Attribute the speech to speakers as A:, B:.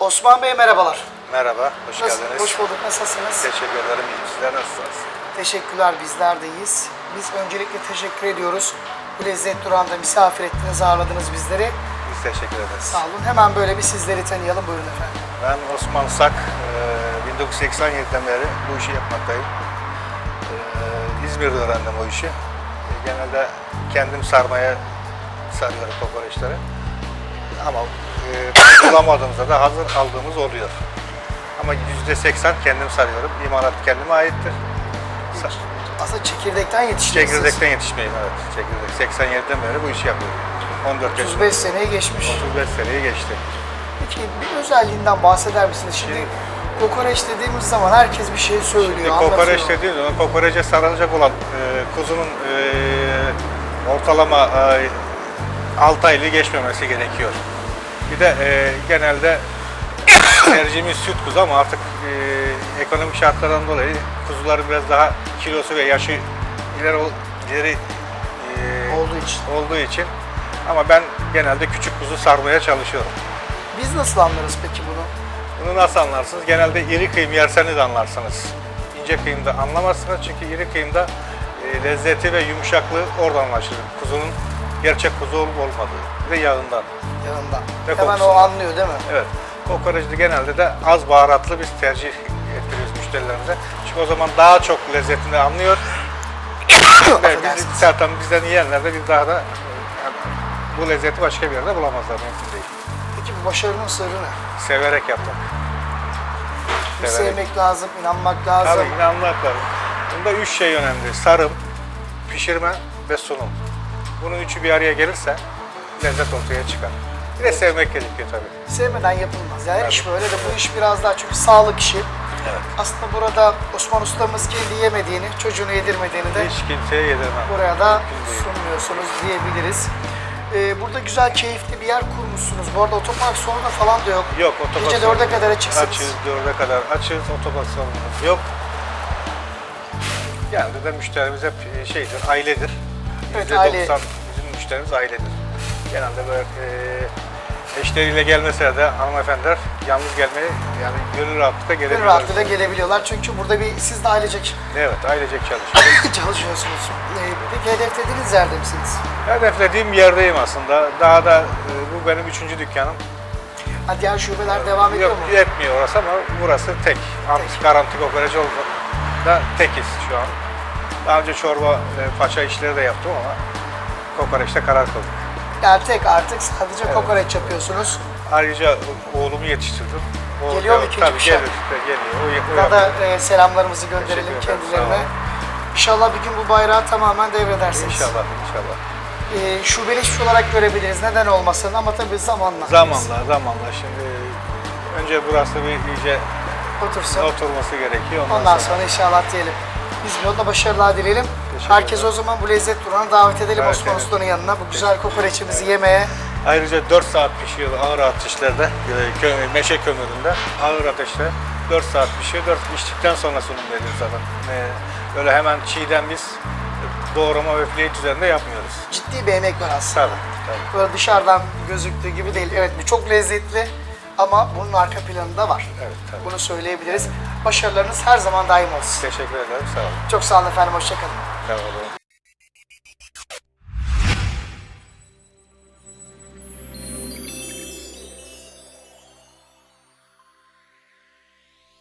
A: Osman Bey merhabalar.
B: Merhaba, hoş
A: Nasıl-
B: geldiniz.
A: Hoş bulduk. Nasılsınız?
B: Teşekkür ederim. İyiyim. Sizler nasılsınız?
A: Teşekkürler bizler de iyiyiz. Biz öncelikle teşekkür ediyoruz. Bu lezzet durağında misafir ettiniz, ağırladınız bizleri.
B: Biz teşekkür ederiz.
A: Sağ olun. Hemen böyle bir sizleri tanıyalım. Buyurun efendim.
B: Ben Osman Sak. Ee, 1987'den beri bu işi yapmaktayım. Ee, İzmir'de öğrendim o işi. Ee, Genelde kendim sarmaya sarıyorum kokoreçleri. Ama e, bulamadığımızda da hazır aldığımız oluyor. Ama %80 kendim sarıyorum. İmalat kendime aittir. Sa-
A: Aslında çekirdekten yetiştiniz.
B: Çekirdekten yetişmeyim evet. Çekirdek. 87'den beri bu işi yapıyorum. 14 yaşında.
A: 35 seneyi geçmiş.
B: 35 seneyi geçti.
A: Peki bir özelliğinden bahseder misiniz? Şimdi kokoreç dediğimiz zaman herkes bir şey söylüyor,
B: Şimdi
A: anlatıyor.
B: kokoreç dediğiniz zaman kokorece sarılacak olan e, kuzunun e, ortalama e, 6 aylığı geçmemesi gerekiyor. Bir de e, genelde tercihimiz süt kuzu ama artık e, ekonomik şartlardan dolayı kuzuların biraz daha kilosu ve yaşı ileri, ileri e,
A: Olduğu için.
B: olduğu için ama ben genelde küçük kuzu sarmaya çalışıyorum.
A: Biz nasıl anlarız peki bunu?
B: Bunu nasıl anlarsınız? Genelde iri kıyım yerseniz anlarsınız. İnce kıyımda anlamazsınız çünkü iri kıyımda e, lezzeti ve yumuşaklığı oradan anlaşılır. Kuzunun gerçek kuzu olup olmadığı ve yağından.
A: Yanında.
B: Ve
A: Hemen o
B: kokusundan.
A: anlıyor değil mi?
B: Evet. Kokoreçte genelde de az baharatlı biz tercih ettiriyoruz müşterilerimize. Çünkü o zaman daha çok lezzetini anlıyor. bizi,
A: Affedersiniz.
B: zaten bizden yiyenler de biz daha da yani bu lezzeti başka bir yerde bulamazlar mümkün değil.
A: Peki bu başarının sırrı ne?
B: Severek.
A: Bir
B: Severek.
A: sevmek lazım, inanmak lazım.
B: Tabii inanmak lazım. Bunda üç şey önemli. Sarım, pişirme ve sunum. Bunun üçü bir araya gelirse lezzet ortaya çıkar. Bir de sevmek gerekiyor tabii.
A: Sevmeden yapılmaz. Yani her
B: Tabii.
A: iş böyle de bu iş biraz daha çünkü sağlık işi.
B: Evet.
A: Aslında burada Osman ustamız kendi yemediğini, çocuğunu yedirmediğini de
B: Hiç kimseye yedirmem.
A: buraya da sunmuyorsunuz diyebiliriz. Ee, burada güzel, keyifli bir yer kurmuşsunuz. Bu arada otopark sorunu falan da yok.
B: Yok otopark
A: Gece
B: sorunu
A: 4'e kadar açıksınız.
B: Açığız, dörde kadar açığız. Otopark sorunumuz yok. Genelde de müşterimiz hep e, şeydir, ailedir.
A: Evet,
B: %90
A: aile.
B: bizim müşterimiz ailedir. Genelde böyle e, eşleriyle gelmese de hanımefendiler yalnız gelmeyi yani gönül rahatlıkla gelebiliyorlar.
A: rahatlıkla gelebiliyorlar. Çünkü burada bir siz de ailecek
B: Evet, ailecek çalışıyoruz.
A: çalışıyorsunuz. Ee, peki hedeflediğiniz yerde misiniz?
B: Hedeflediğim yerdeyim aslında. Daha da e, bu benim üçüncü dükkanım.
A: Ha, diğer şubeler devam ediyor
B: Yok,
A: mu?
B: yetmiyor orası ama burası tek. Artık garanti kokoreç oldu. Da tekiz şu an. Daha önce çorba ve paça işleri de yaptım ama kokoreçte karar kıldık.
A: Yani tek artık sadece
B: Evet.
A: kokoreç yapıyorsunuz.
B: Ayrıca oğlumu yetiştirdim. O,
A: Geliyor mu ikinci
B: Tabii
A: kuşak?
B: gelir, geliyor. O, o
A: Burada da e, selamlarımızı gönderelim kendilerine. İnşallah bir gün bu bayrağı tamamen devredersiniz.
B: İnşallah, inşallah.
A: E, şubeleş olarak görebiliriz. Neden olmasın ama tabii zamanla.
B: Zamanla, zamanla. Şimdi önce burası bir iyice
A: Otursun.
B: oturması gerekiyor. Ondan,
A: Ondan sonra inşallah diyelim. Biz bir yolda başarılar dileyelim. Herkes o zaman bu lezzet durağına davet edelim
B: Evet,
A: Osman. Usta'nın yanına. Bu güzel kokoreçimizi yemeye.
B: Ayrıca 4 saat pişiyor ağır ateşlerde, e, kö- meşe kömüründe ağır ateşte 4 saat pişiyor. 4 piştikten sonra sunum veriyoruz zaten. E, Böyle hemen çiğden biz doğrama ve plate üzerinde yapmıyoruz.
A: Ciddi bir emek var aslında.
B: Tabii, tabii.
A: Böyle dışarıdan gözüktüğü gibi değil. Evet bu çok lezzetli ama bunun arka planı da var.
B: Evet, tabii.
A: Bunu söyleyebiliriz. Başarılarınız her zaman daim olsun.
B: Teşekkür ederim, sağ olun.
A: Çok sağ olun efendim, hoşçakalın.
B: Sağ olun.